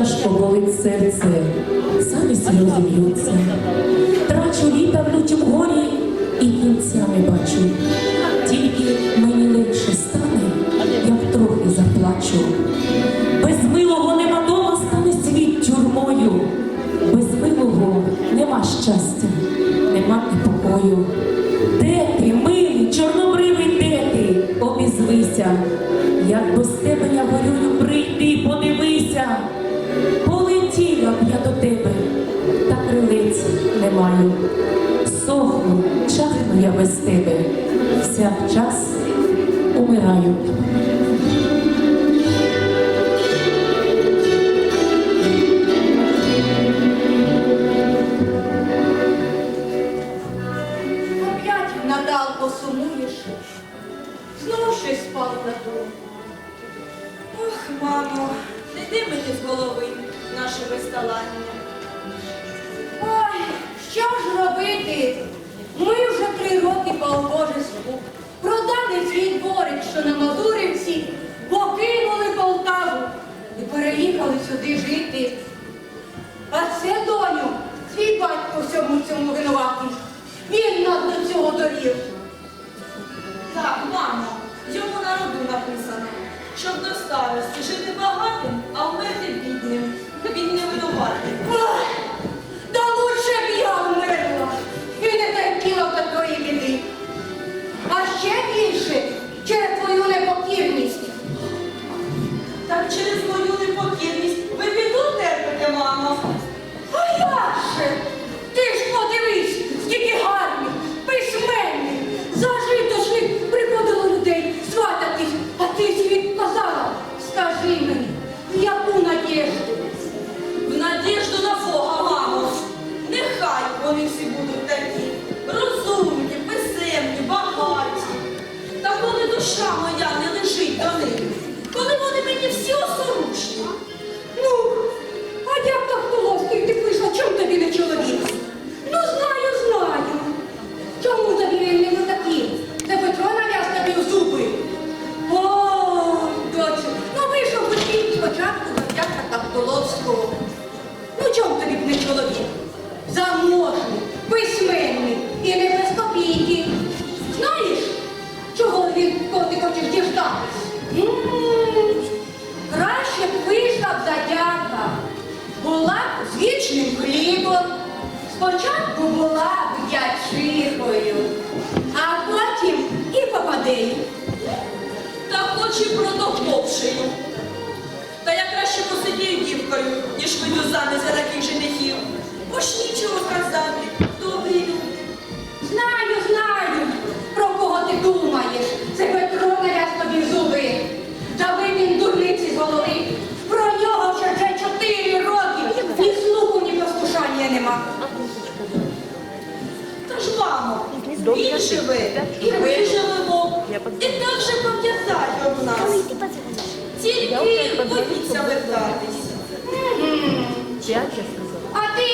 тяжко болить серце, самі сльози б'ються. Трачу літа в лютім горі і кінця не бачу. Тільки мені легше стане, як трохи заплачу. Без милого нема дома стане світ тюрмою. Без милого нема щастя, нема і покою. Де ти, милий, чорнобривий, де ти? Обізвися, як без тебе я горюю, маю. Сохну, чахну я без тебе, вся час умираю. Опять Натал посумуєш, знов щось спав на думку. Ох, мамо, не йди з голови наше виставлання. Ж? Ми вже три роки по обожеству продали свій дворик, що на Мазурівці, покинули Полтаву і переїхали сюди жити. А це, доню, твій батько всьому цьому винуватий. Дячихою, а потім і попадею. Та хоч і протоповшею. Та я краще посидію дівкою, ніж вийду замість за таких женихів. Бо ж нічого сказати, мамо, він живе, і ми живемо. І так же пам'ятає об нас. Тільки боїться вертатись. Мгм. А ти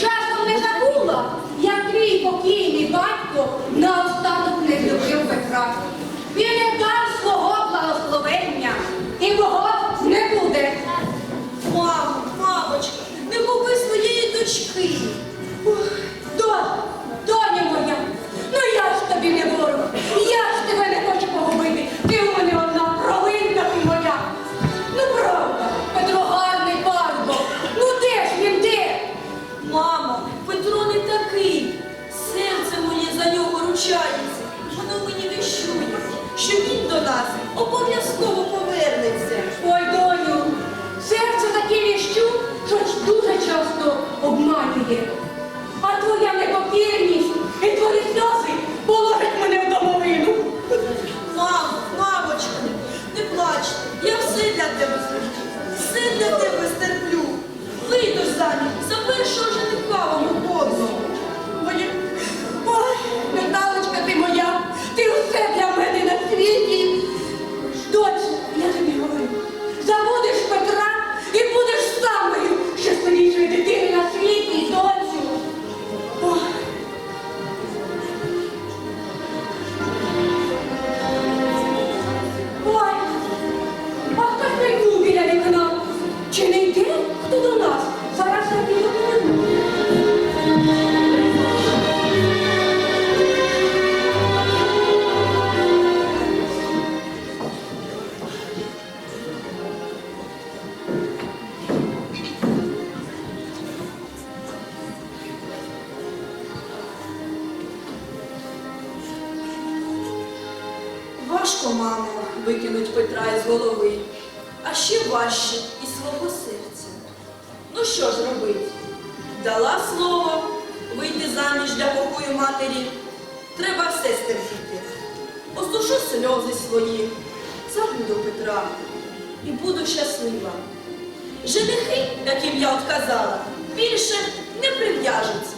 часом не забула, як твій покійний батько наостанок не любив Петра. Він не дав свого благословення і мого не буде. Мамо, мамочка, не губи своєї дочки. Ух, Важко, мамо, викинуть Петра із голови, а ще важче із свого серця. Ну що ж робить? Дала слово вийти заміж для покою матері. Треба все стерпіти. Осушу сльози свої, забуду Петра і буду щаслива. Женихи, яким я отказала, більше не прив'яжуться,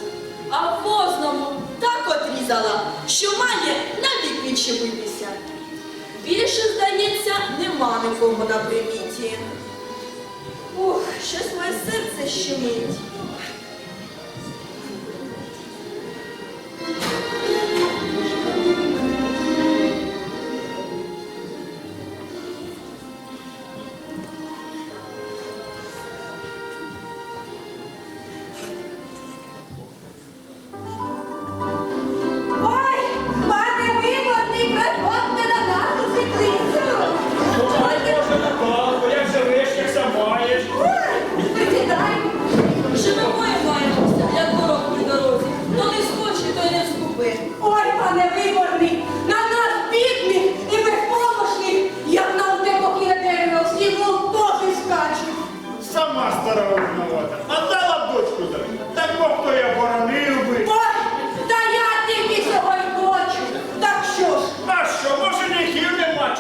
а возному так отрізала, що має навік відчепитися. Більше, здається, нема нікого на приміті. Ух, щось моє серце щемить.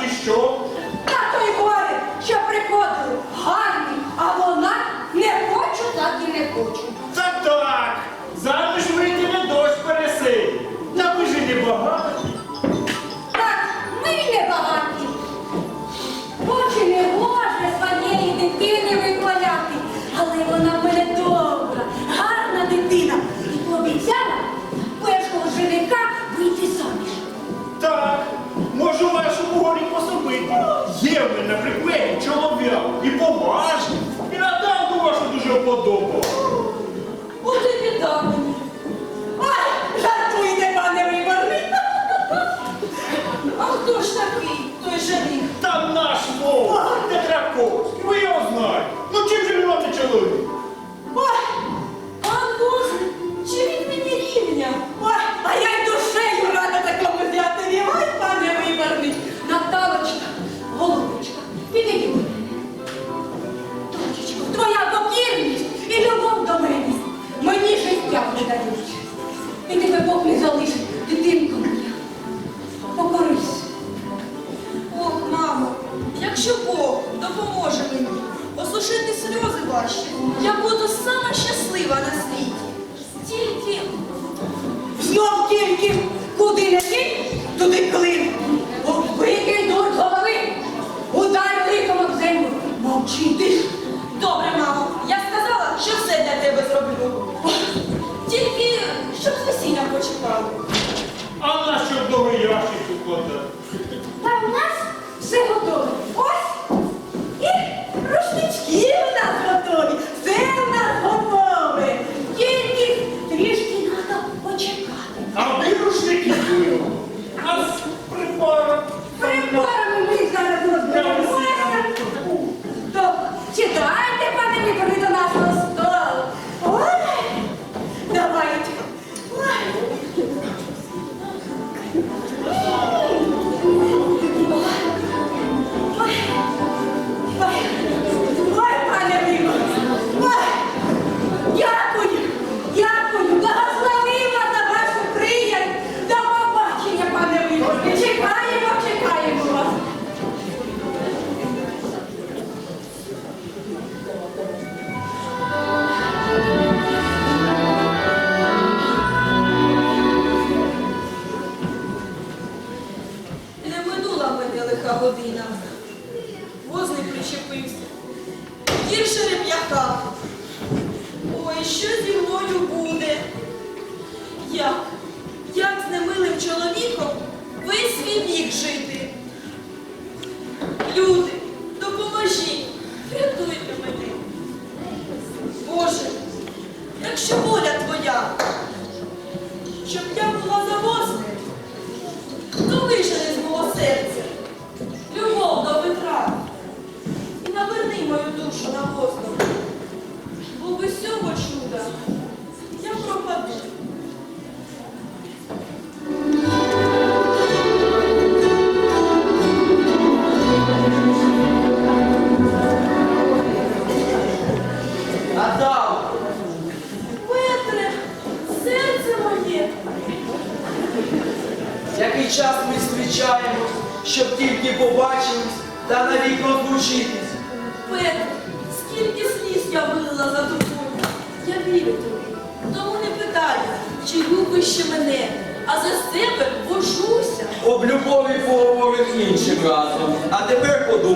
Batista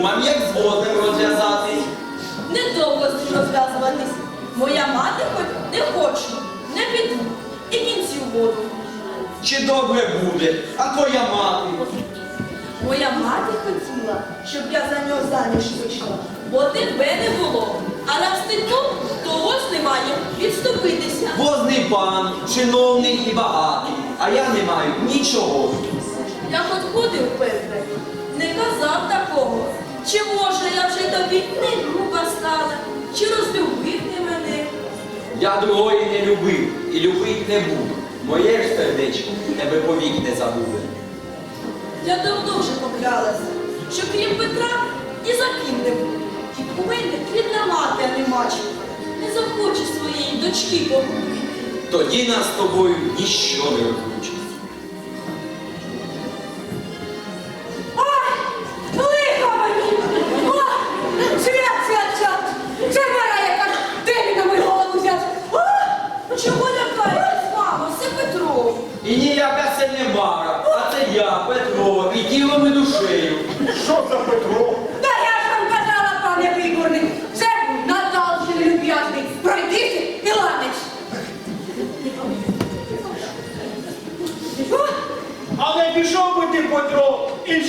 подумаємо, як з водним розв'язатись. Недовго з ним розв'язуватись. Моя мати хоч не хочу, не піду. І кінці в воду. Чи добре буде, а твоя мати? Моя мати хотіла, щоб я за нього заміж вийшла, бо тебе не було. А раз ти тут, то ось немає відступитися. Возний пан, чиновний і багатий, а я не маю нічого. Я подходив, Петре, не казав такого. Чи може я вже тобі не груба стала, чи розлюбив ти мене? Я другої не любив і любить не буду. Моє ж сердечко тебе повік не забуде. Я давно вже поклялася, що крім Петра ні за ким не буду. І у мене рідна мати, а не маченька, не захоче своєї дочки погубити. Тоді нас з тобою ніщо не розлучить.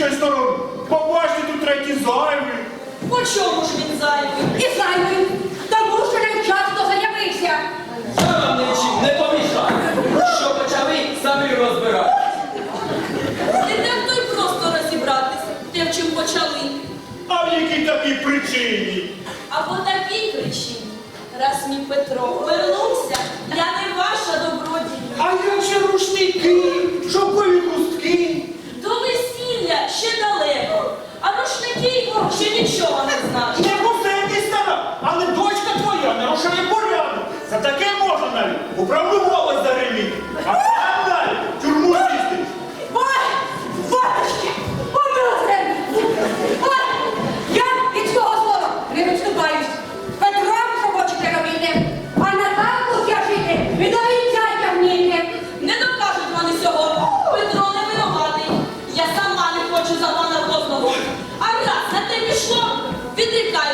Петро, іншою стороною. Побачите тут третій зайвий. По чому ж він зайвий? І зайвий, тому що невчасно заявився. Я вам нічим не помішаю. Що почали, самі розбирати. Не так то й просто розібратись, те, в чим почали. А в якій такій причині? А по такій причині, раз мій Петро вернувся, я не ваша добродія. А як же рушники, шовкові хустки? Ще далеко, а рушники ще нічого не знають. Не посередні стара, але дочка твоя нарушає порядок. За таке можна навіть управну голос зареліти.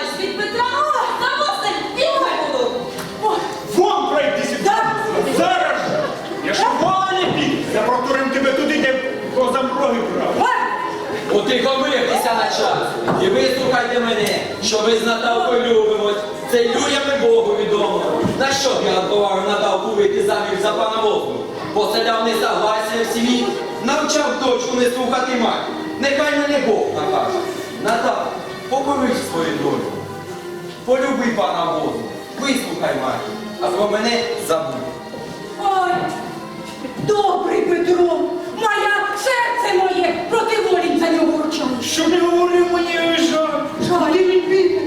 Відрікаюсь від Петра, та бігай буду. Ой, Вон пройдися. Да. Зараз же. Якщо вола не піде, я протурим тебе туди, де козам роги брав. Утихомиртеся на час. І вислухайте мене, що ми з Наталкою любимось. Це людям і Богу відомо. На що б я відбував Наталку вийти заміж за пана Возну? Поселяв несогласія в сім'ї, навчав дочку не слухати мать. Нехай мене Бог накаже. Наталка, покориш свою долю. Пана Возну, вислухай мать, а про мене забудь. ой. Добрий Петро, моя серце моє проти волі за нього ручає. Що не говорив мені жаль? Жаль. Він піде?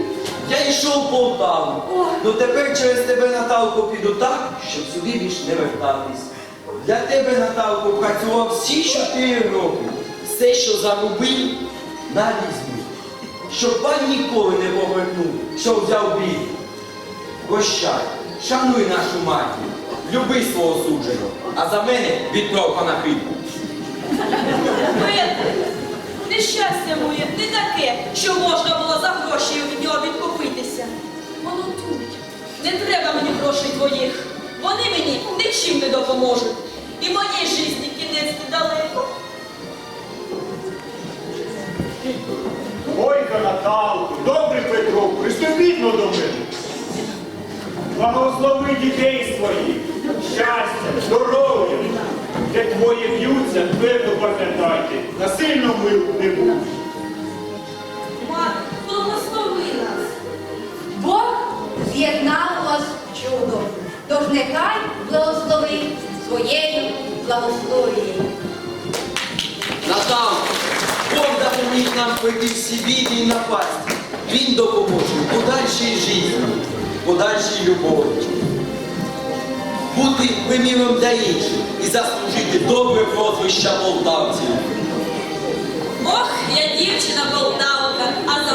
Я йшов Полтаву. Ну тепер через тебе, Наталко, піду так, щоб сюди більш не вертатись. Для тебе, Наталко, працював всі чотири роки. Все, що заробив, на візьму. Щоб пан ніколи не повернув, що взяв бій. Прощай, шануй нашу матір, люби свого судженого, а за мене відправка на хибу. Нещастя моє не таке, що можна було за гроші від нього відкупитися. Молодуть, не треба мені грошей твоїх. Вони мені нічим не допоможуть. І моїй житті кінець недалеко. Ой-ка, Наталко, добрий Петро, приступіть но до мене. Благослови дітей своїх, щастя, здоров'я. Де твоє б'ються, твердо пам'ятайте, насильно мил не буде. Мати, благослови нас. Бог з'єднав вас в чудо, тож нехай благословить своєю благословією. Наталко, Уміть нам пройти всі біди і напасти. Він допоможе подальшій житті, подальшій любові. Бути приміром для інших і заслужити добре прозвища полтавців. Ох, я дівчина полтавка, а